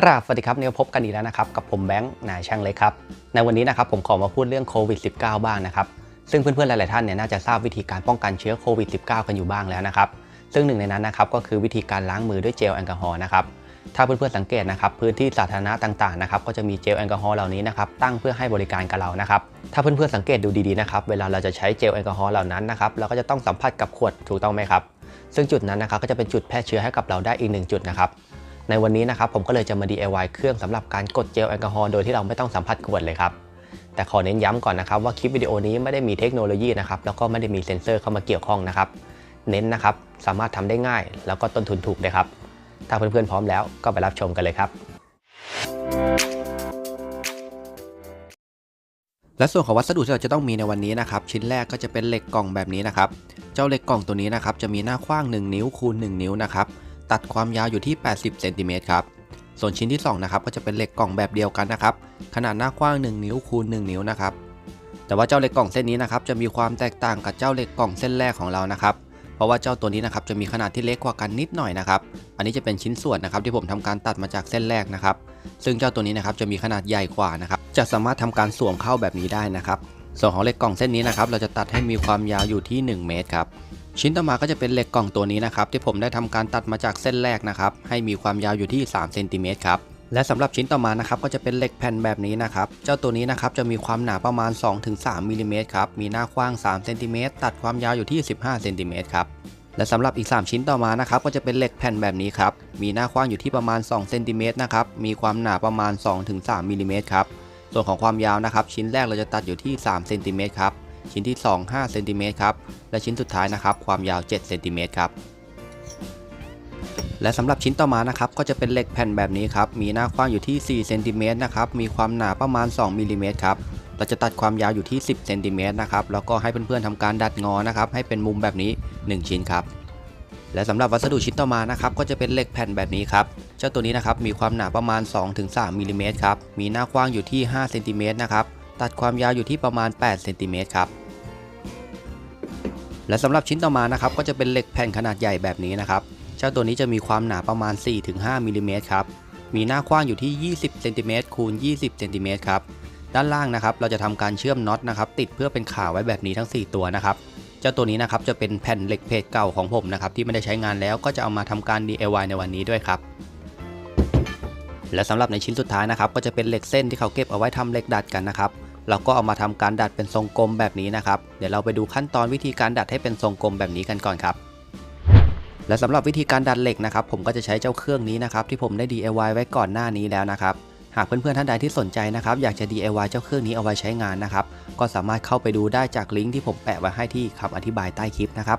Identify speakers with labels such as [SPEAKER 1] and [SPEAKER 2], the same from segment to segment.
[SPEAKER 1] กราบสวัสดีครับเนี่ยพบกันอีกแล้วนะครับกับผมแบงค์นายช่างเล็กครับ ในวันนี้นะครับผมขอมาพูดเรื่องโควิด -19 บ้างนะครับ ซึ่งเพื่อนๆหลายๆท่านเนี่ยน่าจะทราบวิธีการป้องกันเชื้อโควิด -19 กันอยู่บ้างแล้วนะครับ ซึ่งหนึ่งในนั้นนะครับก็คือวิธีการล้างมือด้วยเจลแอลกอฮอล์นะครับ ถ้าเพื่อนๆสังเกตนะครับพื้นที่สาธารณะต่างๆนะครับก็จะมีเจลแอลกอฮอล์เหล่านี้นะครับตั้งเพื่อให้บริการกับเรานะครับ ถ้าเพื่อนๆสังเกตดูดีๆนะครับเวลาเราจะใช้เจลแอลกอฮอล์เหล่านั้นนะครับเราก็จะต้องสัมผัสกับขวดถูกต้องไหมครับซึ่งจุดนั้นนะครับก็จะเป็นจุดแพร่เชื้อให้กับเราได้อีกหนึ่งจุดนะครับ ในวันนี้นะครับผมก็เลยจะมา DIY เครื่องสำหรับการกดเจลแอลกอฮอล์โดยที่เราไม่ต้องสัมผัสขวดเลยครับแต่ขอเน้นย้ำก่อนนะครับว่าคลิปวิดีโอนี้ไม่ได้มีเทคโนโลยีนะครับแล้วก็ไม่ได้มีเซ็นเซอร์เข้ามาเกี่ยวข้องนะครับเน้นนะครับสามารถทำได้ง่าย แล้วก็ต้นทุนถูกเลยครับถ้าเพื่อนๆพร้อมแล้วก็ไปรับชมกันเลยครับ และส่วนของวัสดุที่เราจะต้องมีในวันนี้นะครับชิ้นแรกก็จะเป็นเหล็กกล่องแบบนี้นะครับ เจ้าเหล็กกล่องตัวนี้นะครับจะมีหน้ากว้าง 1 นิ้วคูณ 1 นิ้วนะครับ ตัดความยาวอยู่ที่ 80เซนติเมตรครับ ส่วนชิ้นที่ 2 นะครับ ก็จะเป็นเหล็กกล่องแบบเดียวกันนะครับ ขนาดหน้ากว้าง 1 นิ้วคูณ 1 นิ้วนะครับ แต่ว่าเจ้าเหล็กกล่องเส้นนี้นะครับจะมีความแตกต่างกับเจ้าเหล็กกล่องเส้นแรกของเรานะครับ เพราะว่าเจ้าตัวนี้นะครับจะมีขนาดที่เล็กกว่ากันนิดหน่อยนะครับ อันนี้จะเป็นชิ้นส่วนนะครับที่ผมทำการตัดมาจากเส้นแรกนะครับ ซึ่งเจ้าตัวนี้นะครับจะมีขนาดใหญ่กว่านะครับ จะสามารถทำการสวมเข้าแบบนี้ได้นะครับ ส่วนของเหล็กกล่องเส้นนี้นะครับเราจะตัดให้มีความยาวอยู่ที่ 1 เมตรครับ ชิ้นต่อมาก็จะเป็นเหล็กกล่องตัวนี้นะครับที่ผมได้ทำการตัดมาจากเส้นแรกนะครับให้มีความยาวอยู่ที่3เซนติเมตรครับและสำหรับชิ้นต่อมานะครับก็จะเป็นเหล็กแผ่นแบบนี้นะครับเจ้าตัวนี้นะครับจะมีความหนาประมาณ 2-3มิลลิเมตรครับมีหน้ากว้าง3เซนติเมตรตัดความยาวอยู่ที่ 15เซนติเมตรครับและสำหรับอีก 3 ชิ้นต่อมานะครับก็จะเป็นเหล็กแผ่นแบบนี้ครับมีหน้ากว้างอยู่ที่ประมาณ2เซนติเมตรนะครับมีความหนาประมาณ 2-3มิลลิเมตรครับส่วนของความยาวนะครับชิ้นแรกเราจะตัดอยู่ที่3เซนติเมตรครับ ชิ้นที่ 2 5เซนติเมตรครับ และชิ้นสุดท้ายนะครับ ความยาว7เซนติเมตรครับและสำหรับชิ้นต่อมานะครับก็จะเป็นเหล็กแผ่นแบบนี้ครับมีหน้ากว้างอยู่ที่4เซนติเมตรนะครับมีความหนาประมาณ2มิลลิเมตรครับเราจะตัดความยาวอยู่ที่ 10เซนติเมตรนะครับแล้วก็ให้เพื่อนๆทำการดัดงอนะครับให้เป็นมุมแบบนี้ 1 ชิ้นครับและสำหรับวัสดุชิ้นต่อมานะครับก็จะเป็นเหล็กแผ่นแบบนี้ครับเจ้าตัวนี้นะครับมีความหนาประมาณ 2-3มิลลิเมตรครับมีหน้ากว้างอยู่ที่5เซนติเมตรนะครับตัดความยาวอยู่ที่ประมาณ8เซนติเมตรครับ และสำหรับชิ้นต่อมานะครับก็จะเป็นเหล็กแผ่นขนาดใหญ่แบบนี้นะครับเจ้าตัวนี้จะมีความหนาประมาณ 4-5มิลลิเมตรครับมีหน้ากว้างอยู่ที่ 20เซนติเมตรคูณ 20เซนติเมตรครับด้านล่างนะครับเราจะทำการเชื่อมน็อตนะครับติดเพื่อเป็นขาไว้แบบนี้ทั้ง 4 ตัวนะครับเจ้าตัวนี้นะครับจะเป็นแผ่นเหล็กเพจเก่าของผมนะครับที่ไม่ได้ใช้งานแล้วก็จะเอามาทำการ DIY ในวันนี้ด้วยครับและสำหรับในชิ้นสุดท้ายนะครับก็จะเป็นเหล็กเส้นที่เขาเก็บเอาไว้ทำเหล็กดัดกันนะครับ เราก็เอามาทำการดัดเป็นทรงกลมแบบนี้นะครับ เดี๋ยวเราไปดูขั้นตอนวิธีการดัดให้เป็นทรงกลมแบบนี้กันก่อนครับ และสำหรับวิธีการดัดเหล็กนะครับ ผมก็จะใช้เจ้าเครื่องนี้นะครับที่ผมได้ DIY ไว้ก่อนหน้านี้แล้วนะครับ หากเพื่อนๆท่านใดที่สนใจนะครับ อยากจะ DIY เจ้าเครื่องนี้เอาไว้ใช้งานนะครับ ก็สามารถเข้าไปดูได้จากลิงก์ที่ผมแปะไว้ให้ที่คำอธิบายใต้คลิปนะครับ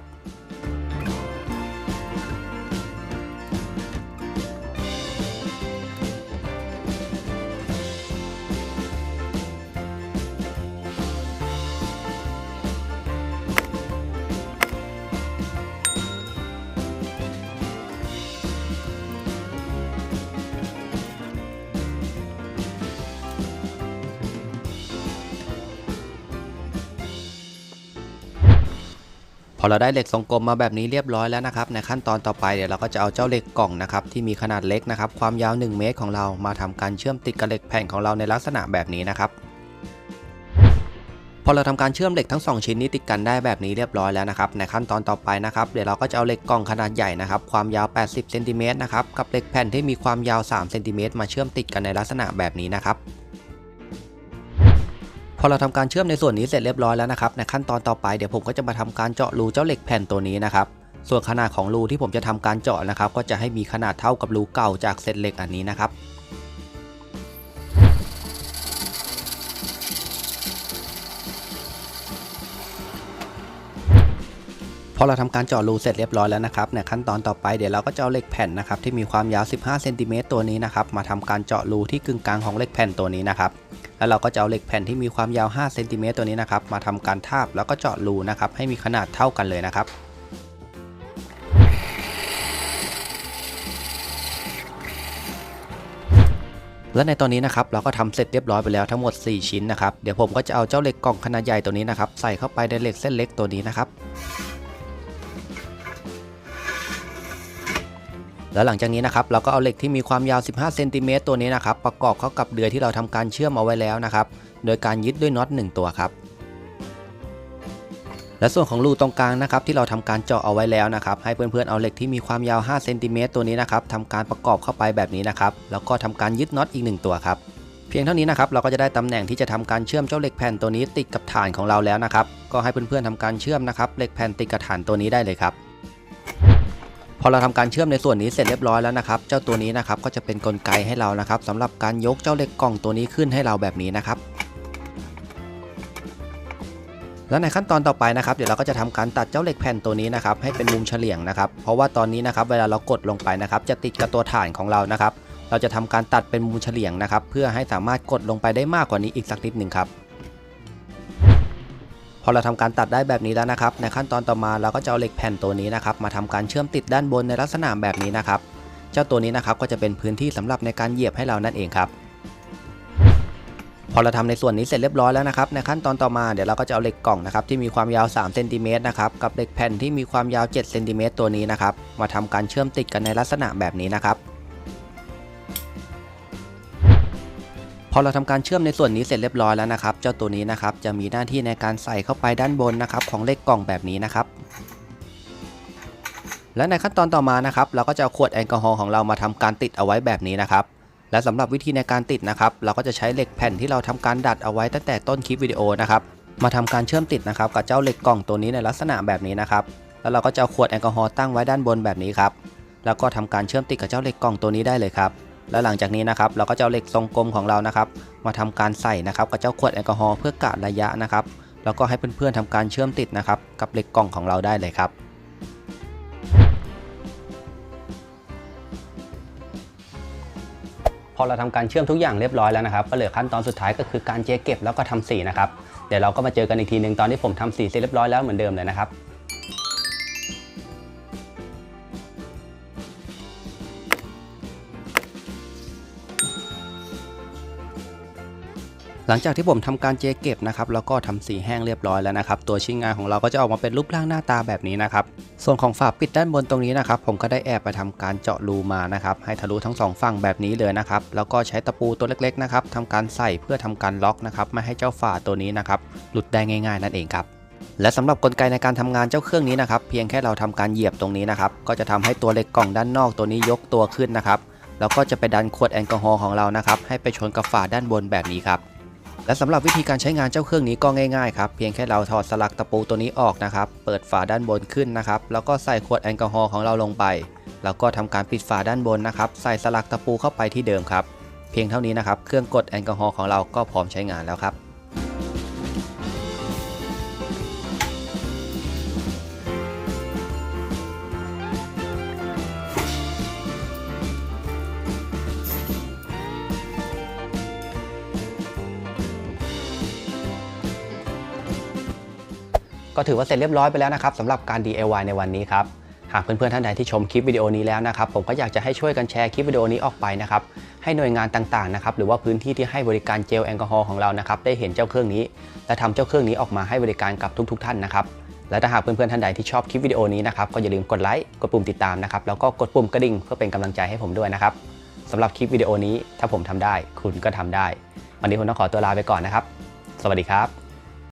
[SPEAKER 1] พอเราได้เหล็กทรงกลมมาแบบนี้เรียบร้อยแล้วนะครับในขั้นตอนต่อไปเดี๋ยวเราก็จะเอาเจ้าเหล็กกล่องนะครับที่มีขนาดเล็กนะครับความยาว 1 เมตรของเรามาทำการเชื่อมติดกับเหล็กแผ่นของเราในลักษณะแบบนี้นะครับพอเราทำการเชื่อมเหล็กทั้ง 2 ชิ้นนี้ติดกันได้แบบนี้เรียบร้อยแล้วนะครับในขั้นตอนต่อไปนะครับเดี๋ยวเราก็จะเอาเหล็กกล่องขนาดใหญ่นะครับความยาว 80เซนติเมตรนะครับกับเหล็กแผ่นที่มีความยาว 3 เซนติเมตรมาเชื่อมติดกันในลักษณะแบบนี้นะครับ พอเราทำการเชื่อมในส่วนนี้เสร็จเรียบร้อยแล้วนะครับในขั้นตอนต่อไปเดี๋ยวผมก็จะมาทำการเจาะรูเจ้าเหล็กแผ่นตัวนี้นะครับส่วนขนาดของรูที่ผมจะทำการเจาะนะครับ ก็จะให้มีขนาดเท่ากับรูเก่าจากเศษเหล็กอันนี้นะครับพอเราทำการเจาะรูเสร็จเรียบร้อยแล้วนะครับในขั้นตอนต่อไปเดี๋ยวเราก็จะเอาเหล็กแผ่นนะครับที่มีความยาว 15 เซนติเมตรตัวนี้นะครับมาทำการเจาะรูที่กึ่งกลางของเหล็กแผ่นตัวนี้นะครับ แล้วเราก็จะเอาเหล็กแผ่นที่มีความยาว5เซนติเมตรตัวนี้นะครับมาทำการทาบแล้วก็เจาะรูนะครับให้มีขนาดเท่ากันเลยนะครับและในตอนนี้นะครับเราก็ทำเสร็จเรียบร้อยไปแล้วทั้งหมด 4 ชิ้นนะครับเดี๋ยวผมก็จะเอาเจ้าเหล็กกล่องขนาดใหญ่ตัวนี้นะครับใส่เข้าไปในเหล็กเส้นเล็กตัวนี้นะครับ แล้วหลังจากนี้นะครับเราก็เอาเหล็กที่มีความยาว 15 เซนติเมตรตัวนี้นะครับประกอบเข้ากับเดือยที่เราทำการเชื่อมเอาไว้แล้วนะครับ โดยการยึดด้วยน็อต1ตัวครับ และส่วนของรูตรงกลางนะครับที่เราทำการเจาะเอาไว้แล้วนะครับ ให้เพื่อนๆเอาเหล็กที่มีความยาว 5 เซนติเมตรตัวนี้นะครับทำการประกอบเข้าไปแบบนี้นะครับ แล้วก็ทำการยึดน็อตอีก 1 ตัวครับ เพียงเท่านี้นะครับเราก็จะได้ตำแหน่งที่จะทำการเชื่อมเจ้าเหล็กแผ่นตัวนี้ติดกับฐานของเราแล้วนะครับ ก็ให้เพื่อนๆทำการเชื่อมนะครับเหล็กแผ่นติดกับฐานตัวนี้ได้เลยครับ พอเราทำการเชื่อมในส่วนนี้เสร็จเรียบร้อยแล้วนะครับ เจ้าตัวนี้นะครับก็จะเป็นกลไกให้เรานะครับสำหรับการยกเจ้าเหล็กกล่องตัวนี้ขึ้นให้เราแบบนี้นะครับแล้วในขั้นตอนต่อไปนะครับเดี๋ยวเราก็จะทำการตัดเจ้าเหล็กแผ่นตัวนี้นะครับให้เป็นมุมเฉลี่ยงนะครับ เพราะว่าตอนนี้นะครับเวลาเรากดลงไปนะครับจะติดกับตัวฐานของเรานะครับ เราจะทำการตัดเป็นมุมเฉลี่ยงนะครับ เพื่อให้สามารถกดลงไปได้มากกว่านี้อีกสักนิดหนึ่งครับ พอเราทำการตัดได้แบบนี้แล้วนะครับ ในขั้นตอนต่อมาเราก็จะเอาเหล็กแผ่นตัวนี้นะครับมาทำการเชื่อมติดด้านบนในลักษณะแบบนี้นะครับ เจ้าตัวนี้นะครับก็จะเป็นพื้นที่สำหรับในการเหยียบให้เรานั่นเองครับ พอเราทำในส่วนนี้เสร็จเรียบร้อยแล้วนะครับ ในขั้นตอนต่อมาเดี๋ยวเราก็จะเอาเหล็กกล่องนะครับที่มีความยาว3เซนติเมตรนะครับกับเหล็กแผ่นที่มีความยาว7เซนติเมตรตัวนี้นะครับมาทำการเชื่อมติดกันในลักษณะแบบนี้นะครับ พอเราทำการเชื่อมในส่วนนี้เสร็จเรียบร้อยแล้วนะครับ เจ้าตัวนี้นะครับจะมีหน้าที่ในการใส่เข้าไปด้านบนนะครับของเหล็กกล่องแบบนี้นะครับ และในขั้นตอนต่อมานะครับ เราก็จะเอาขวดแอลกอฮอล์ของเรามาทำการติดเอาไว้แบบนี้นะครับ และสำหรับวิธีในการติดนะครับ เราก็จะใช้เหล็กแผ่นที่เราทำการดัดเอาไว้ตั้งแต่ต้นคลิปวิดีโอนะครับมาทำการเชื่อมติดนะครับกับเจ้าเหล็กกล่องตัวนี้ในลักษณะแบบนี้นะครับ แล้วเราก็จะเอาขวดแอลกอฮอล์ตั้งไว้ด้านบนแบบนี้ครับ แล้วก็ทำการเชื่อมติดกับเจ้าเหล็กกล่องตัวนี้ได้เลยครับ แล้วหลังจากนี้นะครับเราก็จะเอาเหล็กทรงกลมของเรานะครับ มาทำการใส่นะครับกับเจ้าขวดแอลกอฮอล์เพื่อกะระยะนะครับแล้วก็ให้เพื่อนๆทำการเชื่อมติดนะครับ กับเหล็กกล่องของเราได้เลยครับพอเราทำการเชื่อมทุกอย่างเรียบร้อยแล้วนะครับก็เหลือขั้นตอนสุดท้ายก็คือการเจเก็บแล้วก็ทำสีนะครับเดี๋ยวเราก็มาเจอกันอีกทีหนึ่งตอนที่ผมทำสีเสร็จเรียบร้อยแล้วเหมือนเดิมเลยนะครับ ลังจากที่ผมทำการเจเก็บนะครับแล้วก็ทำสีแห้งเรียบร้อยแล้วนะครับตัวชิ้นงานของเราก็จะออกมาเป็นรูปร่างหน้าตาแบบนี้นะครับส่วนของฝาปิดด้านบนตรงนี้นะครับผมก็ได้แอบไปทำการเจาะรูมานะครับให้ทะลุทั้งสองฝั่งแบบนี้เลยนะครับแล้วก็ใช้ตะปูตัวเล็กๆนะครับทำการใส่เพื่อทำการล็อกนะครับไม่ให้เจ้าฝาตัวนี้นะครับหลุดได้ง่าย ๆ นั่นเองครับและสำหรับกลไกในการทำงานเจ้าเครื่องนี้นะครับเพียงแค่เราทำการเหยียบตรงนี้นะครับก็จะทำให้ตัวเหล็กกล่องด้านนอกตัวนี้ยกตัวขึ้นนะครับแล้วก็จะไปดันขวดแอลกอฮอล์ของเรานะครับให้ไปชนกับฝาด้านบนแบบนี้ครับ และสำหรับวิธีการใช้งานเจ้าเครื่องนี้ก็ง่ายๆครับเพียงแค่เราถอดสลักตะปูตัวนี้ออกนะครับ เปิดฝาด้านบนขึ้นนะครับ แล้วก็ใส่ขวดแอลกอฮอล์ของเราลงไป แล้วก็ทำการปิดฝาด้านบนนะครับ ใส่สลักตะปูเข้าไปที่เดิมครับ เพียงเท่านี้นะครับ เครื่องกดแอลกอฮอล์ของเราก็พร้อมใช้งานแล้วครับ ก็ถือว่าเสร็จเรียบร้อยไปแล้วนะครับสำหรับการ DIY ในวันนี้ครับหากเพื่อนๆท่านใดที่ชมคลิปวิดีโอนี้แล้วนะครับผมก็อยากจะให้ช่วยกันแชร์คลิปวิดีโอนี้ออกไปนะครับให้หน่วยงานต่างๆนะครับหรือว่าพื้นที่ที่ให้บริการเจลแอลกอฮอล์ของเรานะครับได้เห็นเจ้าเครื่องนี้ และทำเจ้าเครื่องนี้ออกมาให้บริการกับทุก ๆ ท่านนะครับและถ้าหากเพื่อนๆท่านใดที่ชอบคลิปวิดีโอนี้นะครับก็อย่าลืมกดไลค์กดปุ่มติดตามนะครับแล้วก็กดปุ่มกระดิ่งเพื่อเป็นกำลังใจให้ผมด้วยนะครับสำหรับคลิปวิดีโอนี้ถ้าผมทำได้ คุณก็ทำได้ วันนี้ผมต้องขอตัวลาไปก่อนนะครับ สวัสดีครับ